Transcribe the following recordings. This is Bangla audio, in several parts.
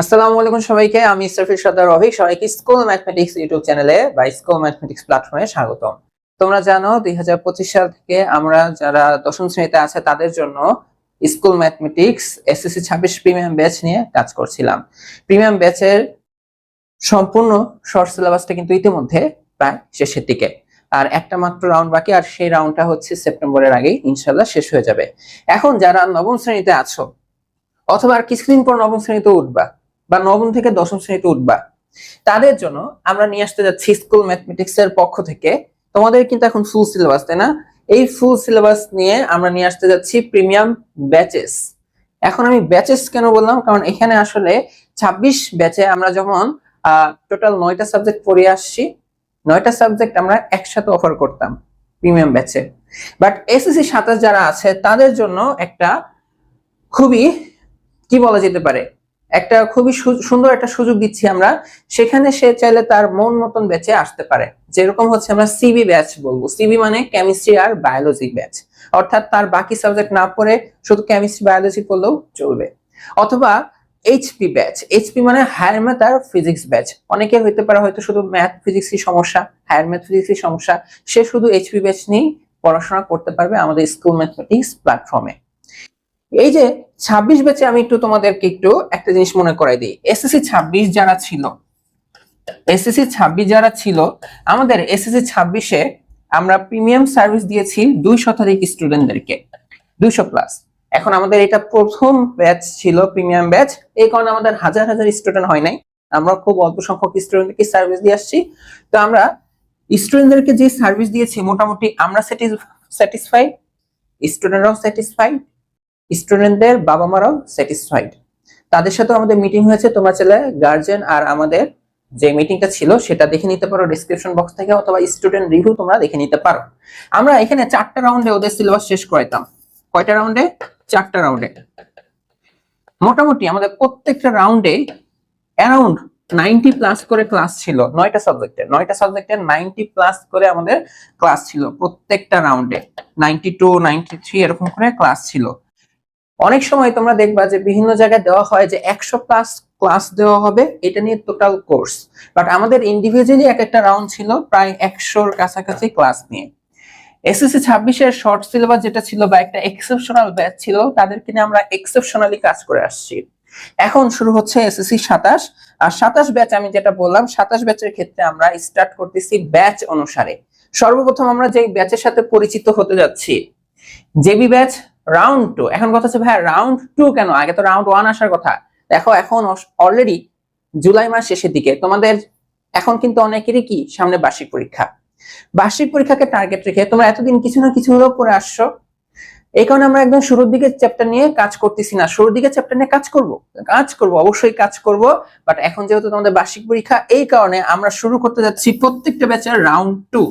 আসসালামু আলাইকুম সবাইকে, আমি ইসরাফিল সর্দার রফিক, সবাইকে স্কুল ম্যাথমেটিক্স ইউটিউব চ্যানেলে বা স্কুল ম্যাথমেটিক্স প্ল্যাটফর্মে স্বাগতম। তোমরা জানো, দুই হাজার পঁচিশ সাল থেকে আমরা যারা দশম শ্রেণীতে আছে, তাদের জন্য স্কুল ম্যাথমেটিক্স, এসএসসি ছাব্বিশ প্রিমিয়াম ব্যাচ নিয়ে কাজ করছিলাম। প্রিমিয়াম ব্যাচের সম্পূর্ণ শর্ট সিলেবাসটা কিন্তু ইতিমধ্যে প্রায় শেষের দিকে। আর একটা মাত্র রাউন্ড বাকি, আর সেই রাউন্ডটা হচ্ছে সেপ্টেম্বরের আগেই ইনশাল্লাহ শেষ হয়ে যাবে। এখন যারা নবম শ্রেণীতে আছো, অথবা আর কিছুদিন পর নবম শ্রেণীতে উঠবা বা নবম থেকে দশম শ্রেণীতে উঠবা। তাদের জন্য আমরা নিয়ে আসতে যাচ্ছি স্কুল ম্যাথমেটিক্স এর পক্ষ থেকে। তোমাদের কিন্তু এখন ফুল সিলেবাস তাই না? এই ফুল সিলেবাস নিয়ে আমরা নিয়ে আসতে যাচ্ছি প্রিমিয়াম ব্যাচেস এখন আমি ব্যাচেস কেন বললাম? কারণ এখানে আসলে ২৬ ব্যাচে আমরা যেমন টোটাল নয়টা সাবজেক্ট পড়ে আসছি, নয়টা সাবজেক্ট আমরা একসাথে অফার করতাম প্রিমিয়াম ব্যাচে বাট এসএসসি সাতাশ যারা আছে, তাদের জন্য একটা খুবই, কি বলা যেতে পারে? একটা খুবই সুন্দর একটা সুযোগ দিচ্ছি আমরা। সেখানে সে চাইলে তার মন মতন ব্যাচে আসতে পারে। যেরকম হচ্ছে আমরা সিবি ব্যাচ বলব। সিবি মানে কেমিস্ট্রি আর বায়োলজি ব্যাচ। অর্থাৎ তার বাকি সাবজেক্ট না পড়ে শুধু কেমিস্ট্রি বায়োলজি পড়লেও চলবে। অথবা এইচপি ব্যাচ। এইচপি মানে হায়ার ম্যাথ আর ফিজিক্স ব্যাচ। অনেকের হইতে পারে হয়তো শুধু ম্যাথ ফিজিক্সই সমস্যা হায়ার ম্যাথ ফিজিক্সই সমস্যা। সে শুধু এইচপি ব্যাচ নিয়েই পড়াশোনা করতে পারবে আমাদের স্কুল ম্যাথমেটিক্স প্ল্যাটফর্মে এই যে ছাব্বিশ ব্যাচে আমি একটু তোমাদেরকে একটু একটা জিনিস মনে করাই দিই। এসএসসি ছাব্বিশ যারা ছিল এসএসসি ছাব্বিশ যারা ছিল, আমাদের এসএসসি ছাব্বিশে আমরা প্রিমিয়াম সার্ভিস দিয়েছি দুই শতাধিক স্টুডেন্টদেরকে দুইশো প্লাস এখন আমাদের এটা প্রথম ব্যাচ ছিল প্রিমিয়াম ব্যাচ এই কারণে আমাদের হাজার হাজার স্টুডেন্ট হয় নাই। আমরা খুব অল্প সংখ্যক স্টুডেন্টকে সার্ভিস দিয়ে আসছি। তো আমরা স্টুডেন্টদেরকে যে সার্ভিস দিয়েছি, মোটামুটি আমরা স্যাটিসফাই স্টুডেন্টরাও স্যাটিসফাই স্টুডেন্টদের বাবা মারাও স্যাটিসফাইড তাদের সাথে আমাদের মিটিং হয়েছে, তোমার ছেলে গার্জেন আর আমাদের যে মিটিংটা ছিল, সেটা দেখে নিতে পারো ডিসক্রিপশন বক্স থেকে অথবা স্টুডেন্ট রিভিউ তোমরা দেখে নিতে পারো। আমরা এখানে চারটা রাউন্ডে ওদের সিলেবাস শেষ করাইতাম। কয়টা রাউন্ডে চারটা রাউন্ডে মোটামুটি আমাদের প্রত্যেকটা রাউন্ডে অ্যারাউন্ড নাইনটি প্লাস করে ক্লাস ছিল, নয়টা সাবজেক্টের নয়টা সাবজেক্টে নাইনটি প্লাস করে আমাদের ক্লাস ছিল, প্রত্যেকটা রাউন্ডে নাইনটি টু নাইনটি থ্রি এরকম করে ক্লাস ছিল। অনেক সময় তোমরা দেখবা যে বিভিন্ন জায়গায় দেওয়া হয় যে একশো প্লাস ক্লাস দেওয়া হবে, এটা নিয়ে টোটাল কোর্স বাট আমাদের ইন্ডিভিজুয়ালি এক একটা রাউন্ড ছিল প্রায় একশোর কাছাকাছি ক্লাস নিয়ে। এসএসসি ছাব্বিশের শর্ট সিলেবাস যেটা ছিল বা একটা এক্সেপশনাল ব্যাচ ছিল, তাদেরকে নিয়ে আমরা এক্সেপশনালি কাজ করে আসছি। এখন শুরু হচ্ছে এসএসসি সাতাশ। আর সাতাশ ব্যাচ আমি যেটা বললাম, সাতাশ ব্যাচের ক্ষেত্রে আমরা স্টার্ট করতেছি ব্যাচ অনুসারে। সর্বপ্রথম আমরা যে ব্যাচের সাথে পরিচিত হতে যাচ্ছি জেবি ব্যাচ রাউন্ড টু এখন কথা হচ্ছে ভাই রাউন্ড টু কেন? আগে তো রাউন্ড ওয়ান আসার কথা। দেখো, এখন অলরেডি জুলাই মাস শেষের দিকে। তোমাদের এখন কিন্তু অনেকেরই কি? সামনে বার্ষিক পরীক্ষা। বার্ষিক পরীক্ষাকে টার্গেট রেখে তোমরা এতদিন কিছু না কিছু হলেও পড়ে আসছো। এই কারণে আমরা একদম শুরুর দিকে চ্যাপ্টার নিয়ে কাজ করতেছি না। শুরুর দিকে চ্যাপ্টার নিয়ে কাজ করব। কাজ করব, অবশ্যই কাজ করব। বাট এখন যেহেতু তোমাদের বার্ষিক পরীক্ষা, এই কারণে আমরা শুরু করতে যাচ্ছি প্রত্যেকটা ব্যাচের রাউন্ড টু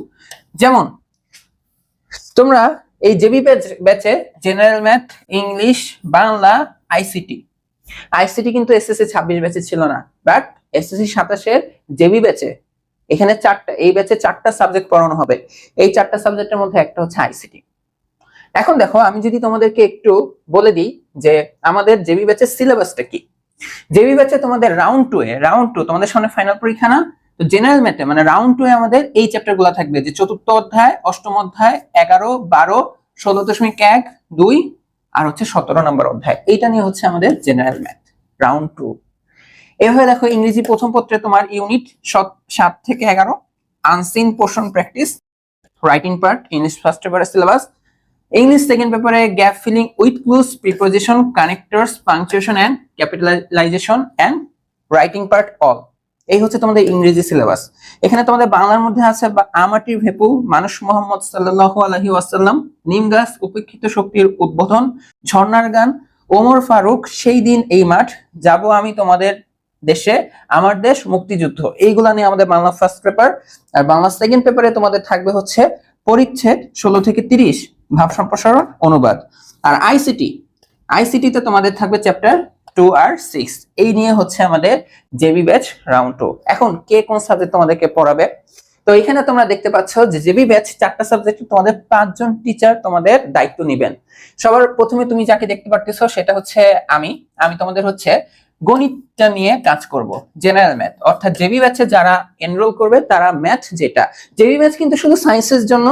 যেমন, তোমরা এই জেবি ব্যাচে general math English Bangla ICT ICT কিন্তু এসএসসি ছাব্বিশ ব্যাচে ছিল না বাট এসএসসি সাতাশের জেবি ব্যাচে এখানে চারটা, এই ব্যাচে চারটা সাবজেক্ট পড়ানো হবে। এই চারটা সাবজেক্টের মধ্যে একটা হচ্ছে আইসিটি এখন দেখো, আমি যদি তোমাদেরকে একটু বলে দিই যে আমাদের জেবি ব্যাচের সিলেবাসটা কি? জেবি ব্যাচে তোমাদের রাউন্ড টু এ রাউন্ড টু তোমাদের সামনে ফাইনাল পরীক্ষা না? তো জেনারেল ম্যাথে মানে রাউন্ড টু আমাদের এই চ্যাপ্টারগুলো থাকবে যে চতুর্থ অধ্যায়, অষ্টম অধ্যায়, এগারো, বারো, ষোলো দশমিক এক, দুই, আর হচ্ছে সতেরো নম্বর অধ্যায়। এইটা নিয়ে হচ্ছে আমাদের জেনারেল ম্যাথ রাউন্ড টু এভাবে দেখো ইংরেজি প্রথম পত্রে তোমার ইউনিট সাত থেকে এগারো unseen portion practice writing part English first পেপারের সিলেবাস ইংলিশ সেকেন্ড পেপারে gap filling with clues preposition connectors punctuation and capitalization and writing part all এই হচ্ছে তোমাদের ইংরেজি সিলেবাস। এখানে তোমাদের বাংলার মধ্যে আছে আমাটির ভেপু, মানুষ মোহাম্মদ সাল্লাহ আলহি ওয়াসাল্লাম, নিম গাছ, উপেক্ষিত শক্তির উদ্বোধন ঝর্ণার গান, ওমর ফারুক, সেই দিন এই মাঠ, যাব আমি তোমাদের দেশে, আমার দেশ মুক্তিযুদ্ধ। এইগুলা নিয়ে আমাদের বাংলা ফার্স্ট পেপার আর বাংলা সেকেন্ড পেপারে তোমাদের থাকবে হচ্ছে পরিচ্ছেদ ষোলো থেকে তিরিশ ভাব সম্প্রসারণ অনুবাদ। আর আইসিটি আইসিটিতে তোমাদের থাকবে চ্যাপ্টার টু আর সিক্স এই নিয়ে হচ্ছে আমাদের জেবি ব্যাচ রাউন্ড টু এখন কে কোন সাবজেক্ট তোমাদেরকে পড়াবে? তো এখানে তোমরা দেখতে পাচ্ছ যে জেবি ব্যাচ চারটা সাবজেক্ট তোমাদের পাঁচজন টিচার তোমাদের দায়িত্ব নেবেন। সবার প্রথমে তুমি যাকে দেখতে পারতেছো সেটা হচ্ছে আমি। আমি তোমাদের হচ্ছে গণিতটা নিয়ে কাজ করব জেনারেল ম্যাথ অর্থাৎ জেবি ব্যাচে যারা এনরোল করবে তারা ম্যাথ যেটা। জেবি ব্যাচ কিন্তু শুধু সায়েন্সের জন্য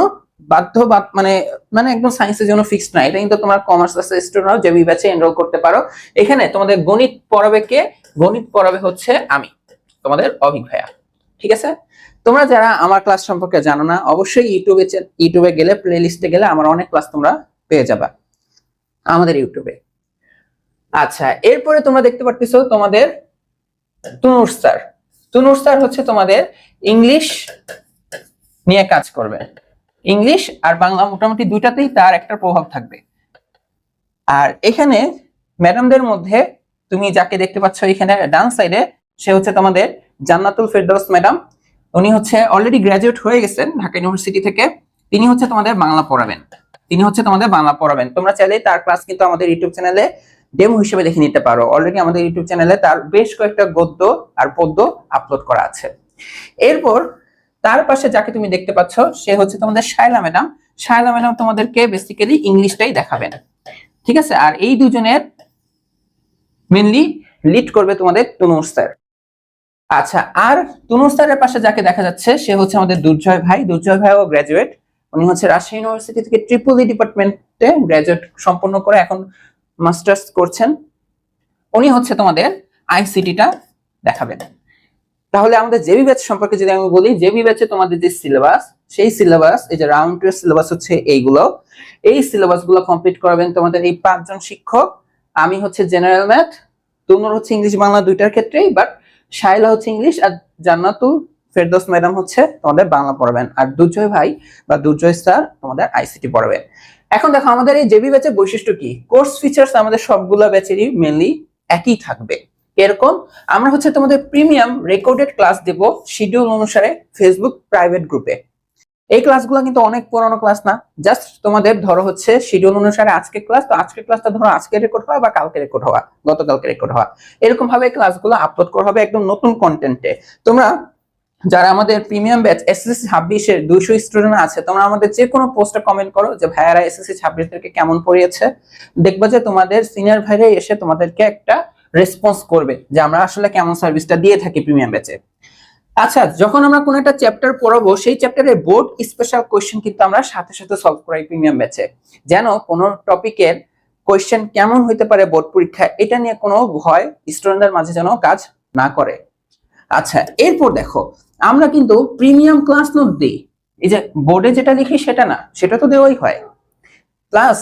বাধ্য মানে মানে একদম সায়েন্সের জন্য ফিক্সড না এটা কিন্তু তোমার কমার্স আছে স্টুডেন্টরাও জেবি ব্যাচে এনরোল করতে পারো। এখানে তোমাদের গণিত পড়াবে কে? গণিত পড়াবে হচ্ছে আমি, তোমাদের অভিক ঠিক আছে? তোমরা যারা আমার ক্লাস সম্পর্কে জানো না, অবশ্যই ইউটিউবে ইউটিউবে গেলে প্লে লিস্টে গেলে আমার অনেক ক্লাস তোমরা পেয়ে যাবা। আমাদের ইউটিউবে আচ্ছা এরপরে তোমরা দেখতে পারতেছো তোমাদের তুনুর স্যার তুনুর স্যার হচ্ছে তোমাদের ইংলিশ নিয়ে কাজ করবে। ইংলিশ আর বাংলা মোটামুটি দুইটাতেই তার একটা প্রভাব থাকবে। আর এখানে ম্যাডামদের মধ্যে তুমি যাকে দেখতে পাচ্ছ এখানে ডান সাইডে, সে হচ্ছে তোমাদের জান্নাতুল ফেরদৌস ম্যাডাম। উনি হচ্ছে অলরেডি গ্রাজুয়েট হয়ে গেছেন ঢাকা ইউনিভার্সিটি থেকে। তিনি হচ্ছে তোমাদের বাংলা পড়াবেন। তিনি হচ্ছে তোমাদের বাংলা পড়াবেন। তোমরা চাইলে তার ক্লাস কিন্তু আমাদের ইউটিউব চ্যানেলে ডেমো হিসেবে দেখে নিতে পারো। অলরেডি আমাদের ইউটিউব চ্যানেলে তার বেশ কয়েকটা গদ্য আর পদ্য আপলোড করা আছে। এরপর তার পাশে যাকে তুমি দেখতে পাচ্ছ, সে হচ্ছে তোমাদের শায়লা ম্যাডাম। শায়লা ম্যাডাম তোমাদেরকে বেসিক্যালি ইংলিশটাই দেখাবেন। ঠিক আছে? আর এই দুজনের মেনলি লিড করবে তোমাদের তনুর স্যার আচ্ছা আর তনুর স্যারের পাশে যাকে দেখা যাচ্ছে, সে হচ্ছে আমাদের দুর্জয় ভাই। দুর্জয় ভাইও গ্র্যাজুয়েট উনি হচ্ছে রাজশাহী ইউনিভার্সিটি থেকে ট্রিপল ই ডিপার্টমেন্টে গ্র্যাজুয়েট সম্পন্ন করে এখন মাস্টার্স করছেন। উনি হচ্ছে তোমাদের আইসিটিটা দেখাবেন। তাহলে আমাদের জেবি ব্যাচ সম্পর্কে যদি আমি বলি জেবি ব্যাচে তোমাদের যে সিলেবাস সেই সিলেবাস এই যে রাউন্ড টু সিলেবাস হচ্ছে এইগুলো। এই সিলেবাসগুলো কমপ্লিট করাবেন তোমাদের এই পাঁচজন শিক্ষক। আমি হচ্ছে জেনারেল ম্যাথ তুনুর হচ্ছে ইংলিশ, বাংলা দুইটার ক্ষেত্রেই বাট শাইলা হচ্ছে ইংলিশ আর জান্নাতুল ফেরদৌস ম্যাডাম হচ্ছে তোমাদের বাংলা পড়াবেন। আর দুর্জয় ভাই বা দুর্জয় স্যার তোমাদের আইসিটি পড়াবেন। এখন দেখো, আমাদের এই জেবি ব্যাচের বৈশিষ্ট্য কি? কোর্স ফিচার্স আমাদের সবগুলো ব্যাচেরই মেনলি একই থাকবে। এরকম। আমরা হচ্ছে তোমাদের প্রিমিয়াম রেকর্ডেড ক্লাস দেব শিডিউল অনুসারে ফেসবুক প্রাইভেট গ্রুপে এই ক্লাসগুলো কিন্তু অনেক পুরনো ক্লাস না। জাস্ট তোমাদের ধরো হচ্ছে শিডিউল অনুসারে আজকে ক্লাস তো আজকের ক্লাসটা ধরো আজকে রেকর্ড হওয়া বা কালকে রেকর্ড হওয়া, গতকালকে রেকর্ড হওয়া। এরকম ভাবে ক্লাসগুলো আপলোড করা হবে একদম নতুন কন্টেন্টে তোমরা যারা আমাদের প্রিমিয়াম ব্যাচ এসএসসি ছাব্বিশের দুইশো স্টুডেন্ট আছে, তোমরা আমাদের যে কোনো পোস্টে কমেন্ট করো যে, ভাইয়ারা এসএসসি ছাব্বিশদেরকে কেমন পড়িয়েছে? দেখবা যে তোমাদের সিনিয়র ভাইরা এসে তোমাদেরকে একটা রেসপন্স করবে যে আমরা আসলে কেমন সার্ভিসটা দিয়ে থাকি প্রিমিয়াম ব্যাচে আচ্ছা যখন আমরা কোনো একটা চ্যাপ্টার পড়াবো, সেই চ্যাপ্টারের বোর্ড স্পেশাল কোয়েশ্চেন কিন্তু আমরা সাথে সাথে সলভ করাই প্রিমিয়াম ব্যাচে যেন কোনো টপিকের কোয়েশ্চেন কেমন হইতে পারে বোর্ড পরীক্ষায়, এটা নিয়ে কোনো ভয় স্টুডেন্টদের মাঝে যেন কাজ না করে। আচ্ছা এরপর দেখো, আমরা কিন্তু প্রিমিয়াম ক্লাস নোট দিই। এই যে বোর্ডে যেটা লিখি সেটা না, সেটা তো দেওয়াই হয়। প্লাস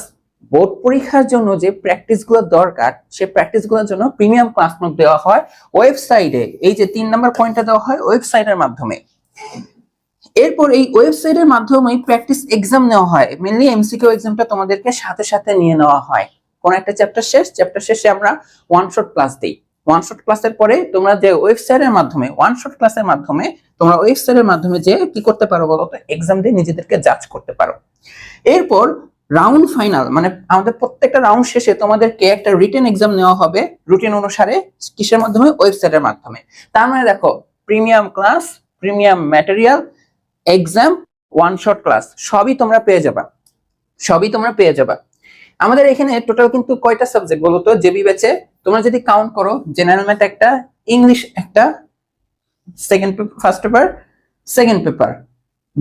বোর্ড পরীক্ষার জন্য যে প্র্যাকটিসগুলো দরকার, সে প্র্যাকটিসগুলোর জন্য প্রিমিয়াম ক্লাস নোট দেওয়া হয় ওয়েবসাইটে এই যে তিন নম্বর পয়েন্টটা দেওয়া হয় ওয়েবসাইটের মাধ্যমে। এরপর এই ওয়েবসাইটের মাধ্যমে প্র্যাকটিস এক্সাম নেওয়া হয়। মেনলি এমসিকিউ এক্সামটা তোমাদেরকে সাথে সাথে নিয়ে নেওয়া হয়। কোন একটা চ্যাপ্টার শেষ চ্যাপ্টার শেষে আমরা ওয়ান শট ক্লাস দিই। ওয়ান শট ক্লাসের পরে তোমরা যে ওয়েবসাইটের মাধ্যমে ওয়ান শট ক্লাসের মাধ্যমে তোমরা ওয়েবসাইটের মাধ্যমে যে কি করতে পারো বলতো? এক্সাম দিয়ে নিজেদেরকে জাজ করতে পারো। এরপর রাউন্ড ফাইনাল মানে আমাদের প্রত্যেকটা রাউন্ড শেষে তোমাদেরকে একটা রিটেন এক্সাম নেওয়া হবে রুটিন অনুসারে কিসের মাধ্যমে? ওয়েবসাইটের মাধ্যমে। তার মানে দেখো premium class premium material exam one shot class সবই তোমরা পেয়ে যাবা। সবই তোমরা পেয়ে যাবা। আমাদের এখানে টোটাল কিন্তু কয়টা সাবজেক্ট বলো তো? জেবি ব্যাচে তোমরা যদি কাউন্ট করো জেনারেল ম্যাথ একটা ইংলিশ একটা second first paper second paper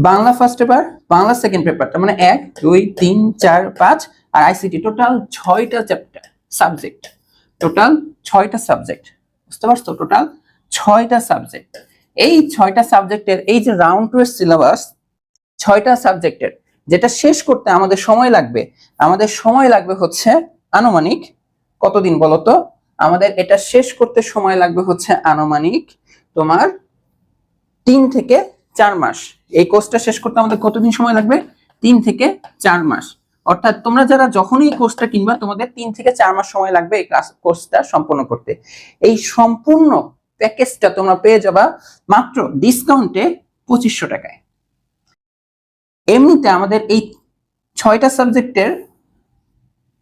Bangla first paper Bangla second পেপারটা মানে এক, দুই, তিন, চার, পাঁচ আর আইসিটি টোটাল ছয়টা চ্যাপ্টার সাবজেক্ট টোটাল ছয়টা সাবজেক্ট বুঝতে পারছ? টোটাল ছয়টা সাবজেক্ট এই ছয়টা সাবজেক্টের এই যে রাউন্ড টু সিলেবাস ছয়টা সাবজেক্টের যেটা শেষ করতে আমাদের সময় লাগবে, আমাদের সময় লাগবে হচ্ছে আনুমানিক কতদিন বলতো? আমাদের এটা শেষ করতে সময় লাগবে হচ্ছে আনুমানিক তোমার তিন থেকে চার মাস। এই কোর্সটা শেষ করতে আমাদের কতদিন সময় লাগবে? তিন থেকে চার মাস। অর্থাৎ তোমরা যারা যখনই এই কোর্সটা কিনবা, তোমাদের তিন থেকে চার মাস সময় লাগবে এই ক্লাস কোর্সটা সম্পন্ন করতে। এই সম্পূর্ণ প্যাকেজটা তোমরা পেয়ে যাবা মাত্র ডিসকাউন্টে পঁচিশশো টাকায়। এমনিতে আমাদের এই ছয়টা সাবজেক্টের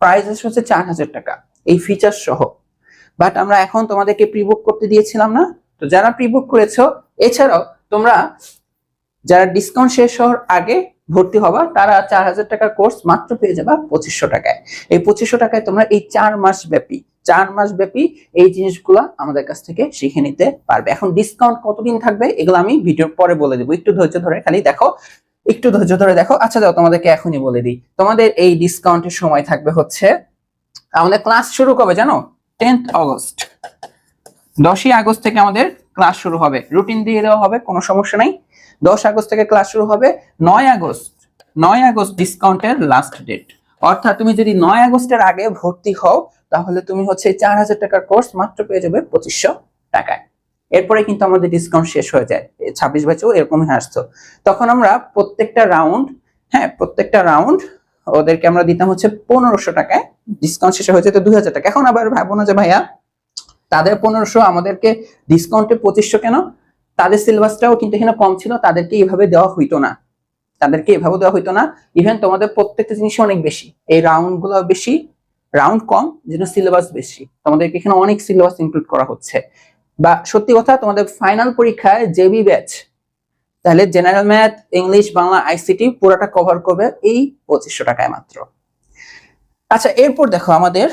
প্রাইস হচ্ছে চার হাজার টাকা, এই ফিচার সহ। বাট আমরা এখন তোমাদেরকে প্রিবুক করতে দিয়েছিলাম না। তো যারা প্রিবুক করেছ, এছাড়াও তোমরা যারা ডিসকাউন্ট শেষ হওয়ার আগে ভর্তি হবা, তারা চার হাজার টাকার কোর্স মাত্র পেয়ে যাবা পঁচিশশো টাকায়। এই পঁচিশশো টাকায় তোমরা এই চার মাস ব্যাপী, চার মাস ব্যাপী এই জিনিসগুলো আমাদের কাছ থেকে শিখে নিতে পারবে। এখন ডিসকাউন্ট কতদিন থাকবে এগুলো আমি ভিডিওর পরে বলে দেবো। একটু ধৈর্য ধরে খালি দেখো, একটু ধৈর্য ধরে দেখো। আচ্ছা যাও, তোমাদেরকে এখনই বলে দিই। তোমাদের এই ডিসকাউন্টের সময় থাকবে হচ্ছে, আমাদের ক্লাস শুরু কবে জানো? টেন্থ আগস্ট দশই আগস্ট থেকে আমাদের ক্লাস শুরু হবে। রুটিন দিয়ে দেওয়া হবে, কোনো সমস্যা নাই। দশ আগস্ট থেকে ক্লাস শুরু হবে। নয় আগস্ট নয় আগস্ট ডিসকাউন্টের লাস্ট ডেট অর্থাৎ তুমি যদি নয় আগস্টের আগে ভর্তি হও, তাহলে তুমি হচ্ছে চার হাজার টাকার কোর্স মাত্র পেয়ে যাবে পঁচিশশো টাকায়। এরপরে কিন্তু আমাদের ডিসকাউন্ট শেষ হয়ে যায়। ছাব্বিশ বছর এরকমই আসতো। তখন আমরা প্রত্যেকটা রাউন্ড হ্যাঁ প্রত্যেকটা রাউন্ড ওদেরকে আমরা দিতাম হচ্ছে পনেরোশো টাকায়। ডিসকাউন্ট শেষ হয়ে যেত দুই হাজার টাকা। এখন আবার ভাবো না যে ভাইয়া, তাদের পনেরোশো আমাদেরকে ডিসকাউন্টে পঁচিশশো কেন? তাদের সিলেবাসটাও কিন্তু এখানে কম ছিল, তাদেরকে এইভাবে দেওয়া হইতো না। তাদেরকে এভাবে দেওয়া হইতো না। ইভেন তোমাদের প্রত্যেকটা জিনিসই অনেক বেশি। এই রাউন্ডগুলো বেশি রাউন্ড কম, যেন সিলেবাস বেশি। তোমাদেরকে এখানে অনেক সিলেবাস ইনক্লুড করা হচ্ছে। বা সত্যি কথা, তোমাদের ফাইনাল পরীক্ষায় জেবি ব্যাচ তাহলে general math English Bangla ICT পুরোটা কভার করবে এই পঁচিশশো টাকায় মাত্র। আচ্ছা এরপর দেখো আমাদের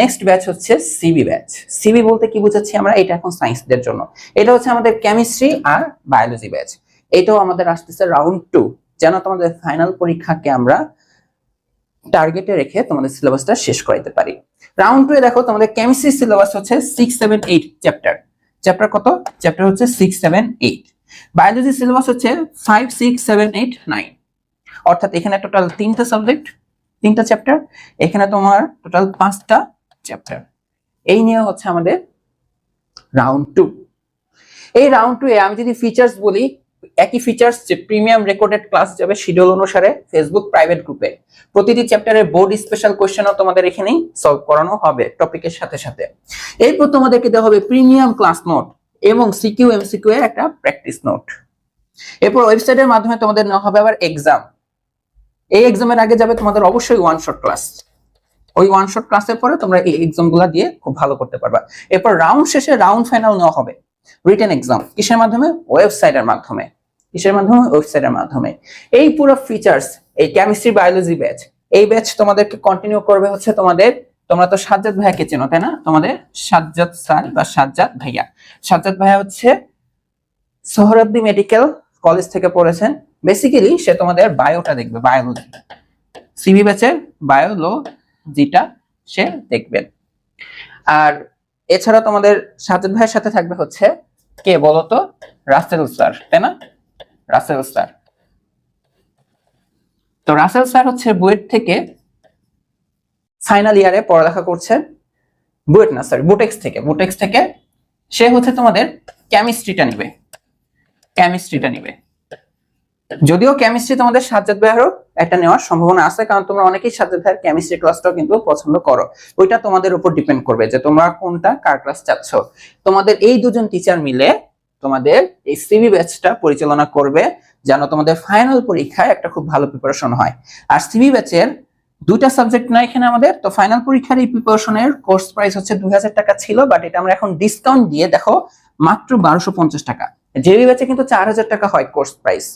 নেক্সট ব্যাচ হচ্ছে সিবি ব্যাচ সিবি বলতে কি বুঝাচ্ছি আমরা? এটা এখন সায়েন্সদের জন্য। এটা হচ্ছে আমাদের কেমিস্ট্রি আর বায়োলজি ব্যাচ এটাও আমাদের আসতেছে রাউন্ড টু যেন তোমাদের ফাইনাল পরীক্ষাকে আমরা টার্গেটে রেখে তোমাদের সিলেবাসটা শেষ করাইতে পারি। রাউন্ড টু এ দেখো, তোমাদের কেমিস্ট্রি সিলেবাস হচ্ছে six seven eight chapter chapter কত? চ্যাপ্টার হচ্ছে six seven eight biology syllabus হচ্ছে five six seven eight nine অর্থাৎ এখানে টোটাল তিনটা সাবজেক্ট তিনটা চ্যাপ্টার এখানে তোমার টোটাল পাঁচটা চ্যাপ্টার এই নিয়ে হচ্ছে আমাদের রাউন্ড টু এই রাউন্ড টু এ আমি যদি ফিচার্স বলি, একই ফিচার্স যে প্রিমিয়াম রেকর্ডেড ক্লাস যাবে শিডিউল অনুসারে ফেসবুক প্রাইভেট গ্রুপে প্রতিটি চ্যাপ্টারের বোর্ড স্পেশাল কোয়েশ্চেনও তোমাদের এখানেই সলভ করানো হবে টপিকের সাথে সাথে। এরপর তোমাদেরকে দেওয়া হবে প্রিমিয়াম ক্লাস নোট এবং সিকিউ এমসিকিউ এর একটা প্র্যাকটিস নোট এরপর ওয়েবসাইটের মাধ্যমে তোমাদের নেওয়া হবে আবার এক্সাম এই এক্সামের আগে যাবে তোমাদের অবশ্যই ওয়ান শট ক্লাস ওই ওয়ান শট ক্লাসের পরে তোমরা এই এক্সামগুলা দিয়ে খুব ভালো করতে পারবা। এরপর রাউন্ড শেষে রাউন্ড ফাইনাল নেওয়া হবে। রিটেন এক্সাম কিসের মাধ্যমে? ওয়েবসাইটের মাধ্যমে। কিসের মাধ্যমে? ওয়েবসাইটের মাধ্যমে। এই পুরো ফিচার্স এই কেমিস্ট্রি বায়োলজি ব্যাচ এই ব্যাচ তোমাদেরকে কন্টিনিউ করবে হচ্ছে তোমাদের, তোমরা তো সাজ্জাদ ভাইয়াকে চেনো, তাই না? তোমাদের সাজ্জাদ স্যার বা সাজ্জাদ ভাইয়া। সাজ্জাদ ভাইয়া হচ্ছে সোহরাব্দি মেডিকেল কলেজ থেকে পড়েছেন। বেসিক্যালি সে তোমাদের বায়োটা দেখবে বায়োলজি সিবি ব্যাচের বায়োলজিটা সে দেখবেন। আর এছাড়া তোমাদের সাজ্জাদ ভাইয়ের সাথে থাকবে হচ্ছে কে বলতো? রাসেল স্যার, তাই না? রাসেল স্যার। তো রাসেল স্যার হচ্ছে বুয়েট থেকে ফাইনাল ইয়ারে পড়ালেখা করছেন বুয়েট না সরি বুটেক্স থেকে। বুটেক্স থেকে সে হচ্ছে তোমাদের কেমিস্ট্রিটা নিবে। কেমিস্ট্রিটা নিবে। যদিও কেমিস্ট্রি তোমাদের সাজ্জাদ ভাইয়েরও একটা নেওয়ার সম্ভাবনা আছে, কারণ তোমরা অনেকেই সাজ্জাদ ভাইয়ের কেমিস্ট্রি ক্লাসটাও কিন্তু পছন্দ করো। ওইটা তোমাদের উপর ডিপেন্ড করবে যে তোমরা কোনটা কার ক্লাস চাচ্ছ। তোমাদের এই দুজন টিচার মিলে তোমাদের এই সিবি ব্যাচটা পরিচালনা করবে, যেন তোমাদের ফাইনাল পরীক্ষায় একটা খুব ভালো প্রিপারেশন হয়। আর সিবি ব্যাচের দুইটা সাবজেক্ট না এখানে আমাদের, তো ফাইনাল পরীক্ষার এই প্রিপারেশনের কোর্স প্রাইস হচ্ছে দুই হাজার টাকা ছিল বাট এটা আমরা এখন ডিসকাউন্ট দিয়ে দেখো মাত্র বারোশো টাকা। জেবি ব্যাচে কিন্তু চার হাজার টাকা হয় কোর্স প্রাইস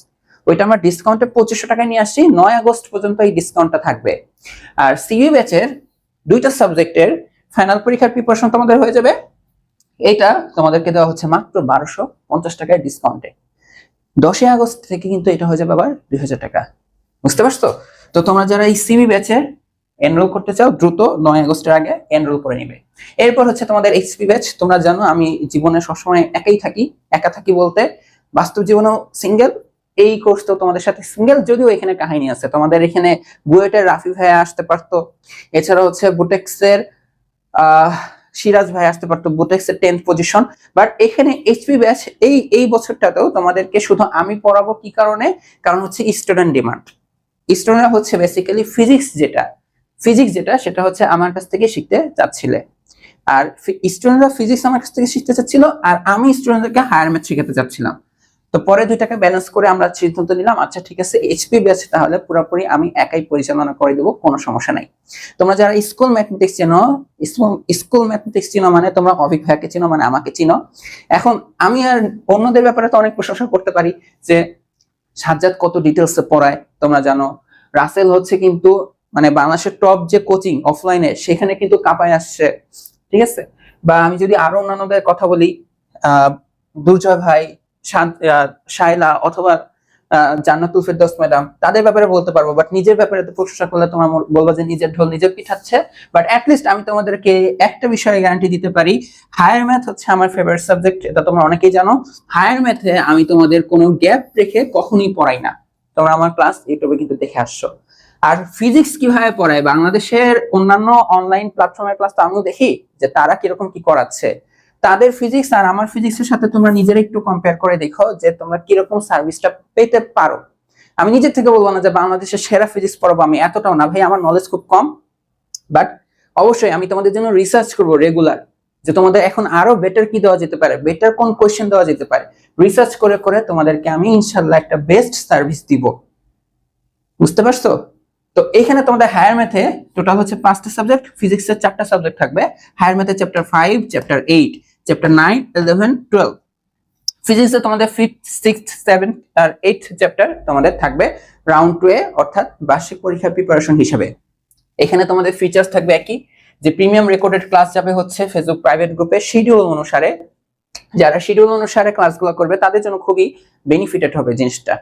ওইটা আমরা ডিসকাউন্টে পঁচিশশো টাকায় নিয়ে আসছি। নয় আগস্ট পর্যন্ত এই ডিসকাউন্টটা থাকবে। আর সিবি ব্যাচের দুইটা সাবজেক্টের ফাইনাল পরীক্ষার প্রিপারেশন তোমাদের হয়ে যাবে। এটা তোমাদেরকে দেওয়া হচ্ছে মাত্র বারোশো পঞ্চাশ টাকায় ডিসকাউন্টে দশই আগস্ট থেকে কিন্তু এটা হয়ে যাবে আবার দুই হাজার টাকা। বুঝতে পারছ? তো তোমরা যারা এই সিবি ব্যাচে এনরোল করতে চাও, দ্রুত নয় আগস্টের আগে এনরোল করে নিবে। এরপর হচ্ছে তোমাদের এইচপি ব্যাচ তোমরা জানো আমি জীবনে সবসময় একাই থাকি। একা থাকি বলতে বাস্তব জীবনেও সিঙ্গেল এই কোর্স তো তোমাদের সাথে সিঙ্গেল যদিও এখানে কাহিনী আছে। তোমাদের এখানে বুয়েটের রাফি ভাই আসতে পারতো। এছাড়া হচ্ছে বুটেক্সের, আহ, সিরাজ ভাই আসতে পারতো, বুটেক্সের টেন্থ পজিশন বাট এখানে এইচপি ব্যাচ এই এই বছরটাতেও তোমাদেরকে শুধু আমি পড়াবো কি কারণে? কারণ হচ্ছে স্টুডেন্ট ডিমান্ড স্টুডেন্টরা হচ্ছে বেসিক্যালি ফিজিক্স যেটা। ফিজিক্স যেটা, সেটা হচ্ছে আমার কাছ থেকে শিখতে চাচ্ছিলে। আর স্টুডেন্টরা ফিজিক্স আমার কাছ থেকে শিখতে চাচ্ছিল, আর আমি স্টুডেন্টদেরকে হায়ার ম্যাথ শিখাতে চাচ্ছিলাম। তো পরে দুইটাকে ব্যালেন্স করে আমরা সিদ্ধান্ত নিলাম আচ্ছা ঠিক আছে এইচপি ব্যাচ তাহলে পুরোপুরি আমি একাই পরিচালনা করে দেবো কোনো সমস্যা নাই। তোমরা যারা স্কুল ম্যাথমেটিক্স চেনো স্কুল ম্যাথমেটিক্স চিনো মানে তোমরা অভিক ভাইকে চিনো মানে আমাকে চিনো। এখন আমি আর অন্যদের ব্যাপারে তো অনেক প্রশংসা করতে পারি যে সাজ্জাদ কত ডিটেলসে পড়ায় তোমরা জানো। রাসেল হচ্ছে কিন্তু মানে বাংলাদেশের টপ যে কোচিং অফলাইনে সেখানে কিন্তু কাঁপায় আসছে ঠিক আছে? বা আমি যদি আরও অন্যান্যদের কথা বলি আহ, দুর্জয় ভাই শায়লা অথবা জান্নাতুল ফেরদৌস ম্যাডাম, তাদের ব্যাপারে বলতে পারব বাট নিজের ব্যাপারে তো প্রশংসা করলে তোমার বলব যে নিজের ঢোল নিজে পিঠাচ্ছে বাট অ্যাটলিস্ট আমি তোমাদেরকে একটা বিষয়ে গ্যারান্টি দিতে পারি হায়ার ম্যাথ হচ্ছে আমার ফেভারিট সাবজেক্ট এটা তোমরা অনেকেই জানো। হায়ার ম্যাথে আমি তোমাদের কোনো গ্যাপ রেখে কখনোই পড়াই না। তোমরা আমার ক্লাস ইউটিউবে কিন্তু দেখে আসছো। আর ফিজিক্স কীভাবে পড়ায়? বাংলাদেশের অন্যান্য অনলাইন প্ল্যাটফর্মের ক্লাস তো আমিও দেখি যে তারা কীরকম কি করাচ্ছে। তাদের ফিজিক্স আর আমার ফিজিক্সের সাথে তোমরা নিজেরা একটু কম্পেয়ার করে দেখো যে তোমরা কীরকম সার্ভিসটা পেতে পারো। আমি নিজের থেকে বলব না যে বাংলাদেশের সেরা ফিজিক্স পড়াবো আমি এতটাও না, ভাই আমার নলেজ খুব কম। বাট অবশ্যই আমি তোমাদের জন্য রিসার্চ করব রেগুলার যে তোমাদের এখন আরও বেটার কি দেওয়া যেতে পারে বেটার কোন কোয়েশ্চেন দেওয়া যেতে পারে। রিসার্চ করে করে তোমাদেরকে আমি ইনশাল্লাহ একটা বেস্ট সার্ভিস দিব। বুঝতে পারছ? তো এখানে তোমাদের হায়ার ম্যাথে টোটাল হচ্ছে পাঁচটা সাবজেক্ট ফিজিক্সের চারটা সাবজেক্ট থাকবে। হায়ার ম্যাথে chapter five chapter eight chapter nine eleven twelve ফিজিক্সে তোমাদের ফিফথ সিক্স সেভেন আর এইট চ্যাপ্টার তোমাদের থাকবে রাউন্ড টু এ, অর্থাৎ বার্ষিক পরীক্ষার প্রিপারেশন হিসাবে। এখানে তোমাদের ফিচার্স থাকবে একই, যে প্রিমিয়াম রেকর্ডেড ক্লাস যাবে হচ্ছে ফেসবুক প্রাইভেট গ্রুপে শিডিউল অনুসারে। যারা শিডিউল অনুসারে ক্লাসগুলো করবে, তাদের জন্য খুবই বেনিফিটেড হবে জিনিসটা।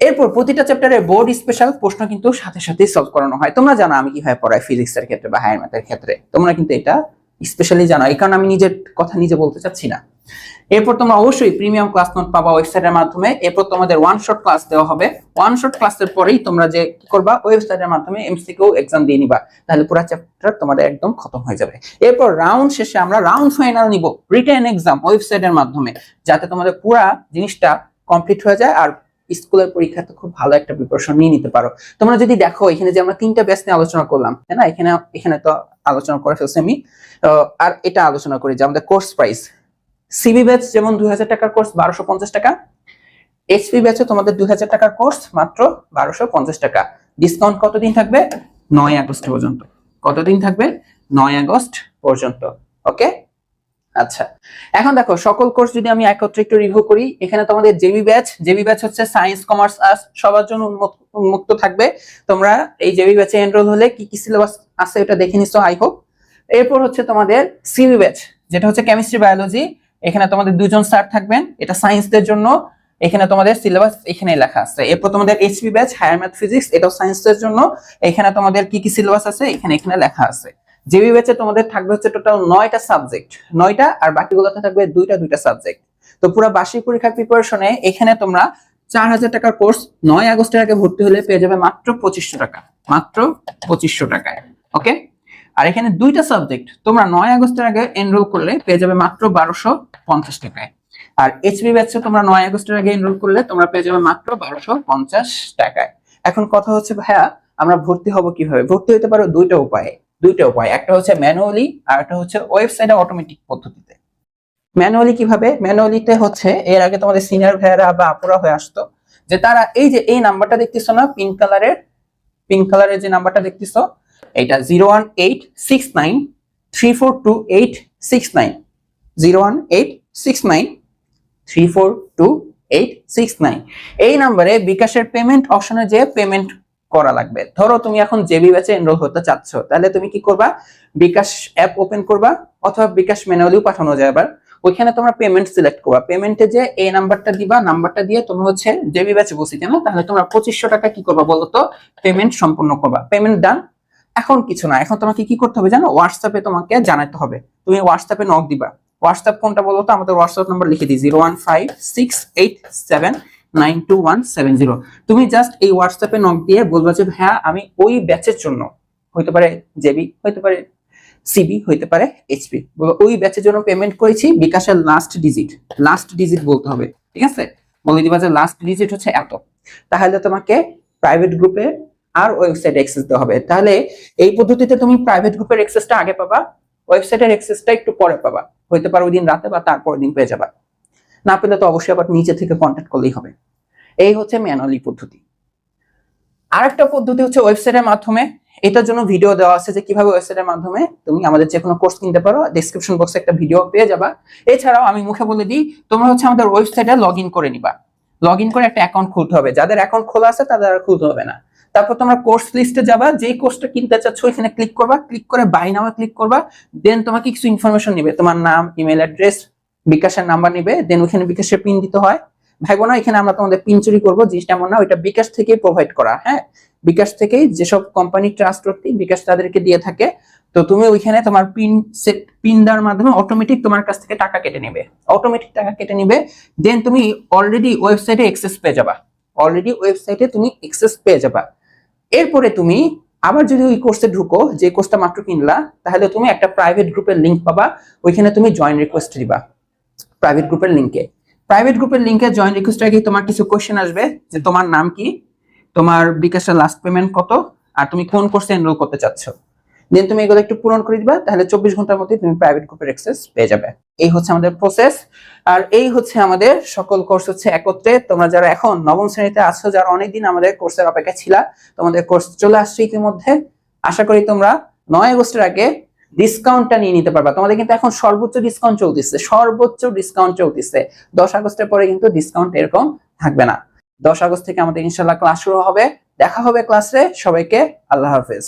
এরপর প্রতিটা চ্যাপ্টারে বোর্ড স্পেশাল প্রশ্ন কিন্তু সাথে সাথে সলভ করানো হয়। তোমরা জানো আমি কীভাবে পড়াই ফিজিক্সের ক্ষেত্রে বা হায়ার ম্যাথের ক্ষেত্রে। তোমরা কিন্তু এটা স্পেশালি জানো। এই কারণে আমি নিজের কথা নিজে বলতে চাচ্ছি না। এরপর তোমরা অবশ্যই প্রিমিয়াম ক্লাস নোট পাবা ওয়েবসাইটের মাধ্যমে। এরপর তোমাদের ওয়ান শট ক্লাস দেওয়া হবে। ওয়ান শট ক্লাসের পরেই তোমরা যে কি করবা ওয়েবসাইটের মাধ্যমে এমসিকিউ এক্সাম দিয়ে নিবা। তাহলে পুরো চ্যাপ্টার তোমাদের একদম খতম হয়ে যাবে। এরপর রাউন্ড শেষে আমরা রাউন্ড ফাইনাল নিব। রিটেন এক্সাম ওয়েবসাইটের মাধ্যমে। যাতে তোমাদের পুরা জিনিসটা কমপ্লিট হয়ে যায় আর স্কুলের পরীক্ষাতে খুব ভালো একটা প্রিপারেশন নিয়ে নিতে পারো। তোমরা যদি দেখো, এখানে যে আমরা তিনটা ব্যাচ নিয়ে আলোচনা করলাম, তাই না? এখানে এখানে তো আলোচনা করে ফেলছি আমি। আর এটা আলোচনা করি যে আমাদের কোর্স প্রাইস সিবি ব্যাচ যেমন দুই হাজার টাকার কোর্স বারোশো টাকা। এইচপি ব্যাচে তোমাদের দুই হাজার টাকার কোর্স মাত্র বারোশো টাকা। ডিসকাউন্ট কতদিন থাকবে? নয় আগস্ট পর্যন্ত। কতদিন থাকবে? নয় আগস্ট পর্যন্ত। ওকে আচ্ছা এখন দেখো, সকল কোর্স যদি আমি একত্রে একটু রিভিউ করি, এখানে তোমাদের জেবি ব্যাচ জেবি ব্যাচ হচ্ছে সায়েন্স কমার্স আর্টস সবার জন্য উন্মুক্ত থাকবে। তোমরা এই জেবি ব্যাচে এনরোল হলে কি কি সিলেবাস আছে এটা দেখে নিছো আই হোপ এরপর হচ্ছে তোমাদের সিবি ব্যাচ যেটা হচ্ছে কেমিস্ট্রি বায়োলজি এখানে তোমাদের দুজন স্যার থাকবেন, এটা সায়েন্সদের জন্য, এখানে তোমাদের সিলেবাস এখানে লেখা আছে। এরপর তোমাদের HP batch higher math physics এটাও সায়েন্সের জন্য, এখানে তোমাদের কি কি সিলেবাস আছে, এখানে এখানে লেখা আছে। জেবি ব্যাচে তোমাদের থাকবে হচ্ছে টোটাল নয়টা সাবজেক্ট নয়টা আর বাকিগুলোতে থাকবে দুইটা দুইটা সাবজেক্ট তো পুরো বার্ষিক পরীক্ষার প্রিপারেশনে এখানে তোমরা চার হাজার টাকার কোর্স নয় আগস্টের আগে ভর্তি হলে পেয়ে যাবে মাত্র পঁচিশশো টাকা, মাত্র পঁচিশশো টাকায় ওকে আর এখানে দুইটা সাবজেক্ট তোমরা নয় আগস্টের আগে এনরোল করলে পেয়ে যাবে মাত্র বারোশো পঞ্চাশ টাকায়। আর এইচবি ব্যাচে তোমরা নয় আগস্টের আগে এনরোল করলে তোমরা পেয়ে যাবে মাত্র বারোশো পঞ্চাশ টাকায়। এখন কথা হচ্ছে, ভাইয়া, আমরা ভর্তি হব কীভাবে? ভর্তি হতে পারো দুইটা উপায়ে। দুইটা উপায়, একটা হচ্ছে ম্যানুয়ালি আর একটা হচ্ছে ওয়েবসাইটে অটোমেটিক পদ্ধতিতে। ম্যানুয়ালি কীভাবে? ম্যানুয়ালিতে হচ্ছে, এর আগে তোমাদের সিনিয়র ভাইয়ারা বা আপুরা হয়ে আসতো, যে তারা এই যে এই নাম্বারটা দেখতেছো না পিঙ্ক কালারের পিঙ্ক কালারের যে নাম্বারটা দেখতেছো, এটা zero one eight six nine three four two eight six nine zero one eight six nine three four two eight six nine এই নাম্বারে বিকাশের পেমেন্ট অপশনে যে পেমেন্ট করা লাগবে। ধরো তুমি এখন জেবি ব্যাচে এনরোল হতে চাচ্ছ, তাহলে তুমি কি করবা? বিকাশ অ্যাপ ওপেন করবা অথবা বিকাশ ম্যানুয়ালিও পাঠানো যায় আবার। ওইখানে তোমরা পেমেন্ট সিলেক্ট করবা। পেমেন্টে যে এই নাম্বারটা দিবা নাম্বারটা দিয়ে তুমি হচ্ছে জেবি ব্যাচে বসিতে না তাহলে তোমরা পঁচিশশো টাকা কি করবা বলো তো পেমেন্ট সম্পূর্ণ করবা। পেমেন্ট ডান এখন কিছু না, এখন তোমাকে কি করতে হবে জানো? হোয়াটসঅ্যাপে তোমাকে জানাতে হবে। তুমি হোয়াটসঅ্যাপে নক দিবা। হোয়াটসঅ্যাপ কোনটা বলো তো আমাদের হোয়াটসঅ্যাপ নাম্বার লিখে দিই zero one five six eight seven nine two one seven zero তুমি জাস্ট এই নক দিয়ে বলবা যে হ্যাঁ আমি ওই ব্যাচের জন্য হইতে পারে জেবি হইতে পারে সিবি হইতে পারে এইচপি ওই ব্যাচের জন্য পেমেন্ট করেছি বিকাশের লাস্ট ডিজিট লাস্ট ডিজিট বলতে হবে, ঠিক আছে? বলে দিবা যে লাস্ট ডিজিট হচ্ছে এত। তাহলে তোমাকে প্রাইভেট গ্রুপে আর ওয়েবসাইট অ্যাক্সেস দেওয়া হবে। তাহলে এই পদ্ধতিতে তুমি প্রাইভেট গ্রুপের অ্যাক্সেসটা আগে পাবা ওয়েবসাইটের অ্যাক্সেসটা একটু পরে পাবা। হইতে পারে ওই দিন রাতে বা তারপর দিন পেয়ে যাবা। না পেলে তো অবশ্যই আবার নিচে থেকে কন্ট্যাক্ট করলেই হবে। এই হচ্ছে ম্যানুয়ালি পদ্ধতি। আরেকটা পদ্ধতি হচ্ছে ওয়েবসাইটের মাধ্যমে। এটার জন্য ভিডিও দেওয়া আছে যে কীভাবে ওয়েবসাইটের মাধ্যমে তুমি আমাদের যে কোনো কোর্স কিনতে পারো ডেসক্রিপশন বক্সে একটা ভিডিও পেয়ে যাবা। এছাড়াও আমি মুখে বলে দিই, তোমরা হচ্ছে আমাদের ওয়েবসাইটে লগ করে নিবা। লগ করে একটা অ্যাকাউন্ট খুলতে হবে। যাদের অ্যাকাউন্ট খোলা আছে তাদের আর খুলতে হবে না। তারপর তোমরা কোর্স লিস্টে যাবা, যেই কোর্সটা কিনতে চাচ্ছ ওইখানে ক্লিক করবা। ক্লিক করে বাই নামে ক্লিক করবা। দেন তোমাকে কিছু ইনফরমেশন নিবে। তোমার নাম ইমেল অ্যাড্রেস বিকাশের নাম্বার নিবে দেন ওইখানে বিকাশের পিন দিতে হয়। ভাই বোনা এখানে আমরা তোমাদের পিন চুরি করব, জিনিসটা এমন না, ওইটা বিকাশ থেকেই প্রোভাইড করা হ্যাঁ? বিকাশ থেকেই যেসব কোম্পানি ট্রাস্ট করতে বিকাশ তাদেরকে দিয়ে থাকে। তো তুমি ওইখানে তোমার পিন সেট পিন দেওয়ার মাধ্যমে অটোমেটিক তোমার কাছ থেকে টাকা কেটে নেবে। অটোমেটিক টাকা কেটে নেবে দেন তুমি অলরেডি ওয়েবসাইটে অ্যাক্সেস পেয়ে যাবা। অলরেডি ওয়েবসাইটে তুমি অ্যাক্সেস পেয়ে যাবা। এরপরে তুমি আবার যদি ওই কোর্সে ঢুকো, যে কোর্সটা মাত্র কিনলা, তাহলে তুমি একটা প্রাইভেট গ্রুপের লিংক পাবা, ওইখানে তুমি জয়েন রিকোয়েস্ট দিবা। প্রাইভেট গ্রুপের লিংকে প্রাইভেট গ্রুপের লিংকে জয়েন রিকোয়েস্ট আগে তোমার কিছু কোশ্চেন আসবে যে তোমার নাম কি, তোমার বিকাশের লাস্ট পেমেন্ট কত, আর তুমি কোন কোর্সে এনরোল করতে চাচ্ছ। দেন তুমি এগুলো একটু পূরণ করে দিবা, তাহলে চব্বিশ ঘণ্টার মধ্যে তুমি প্রাইভেট গ্রুপের অ্যাক্সেস পেয়ে যাবে। এই হচ্ছে আমাদের প্রসেস আর এই হচ্ছে আমাদের সকল কোর্স হচ্ছে একত্রে। তোমরা যারা এখন নবম শ্রেণীতে আছো, যারা অনেকদিন আমাদের কোর্সের অপেক্ষা ছিলা, তোমাদের কোর্স চলে আসছে ইতিমধ্যে। আশা করি তোমরা নয় আগস্টের আগে ডিসকাউন্টটা নিয়ে নিতে পারবা। তোমাদের কিন্তু এখন সর্বোচ্চ ডিসকাউন্ট চলতেছে, সর্বোচ্চ ডিসকাউন্ট চলতেছে। দশ আগস্টের পরে কিন্তু ডিসকাউন্ট এরকম থাকবে না। দশ আগস্ট থেকে আমাদের ইনশাল্লাহ ক্লাস শুরু হবে। দেখা হবে ক্লাসে সবাইকে আল্লাহ হাফেজ।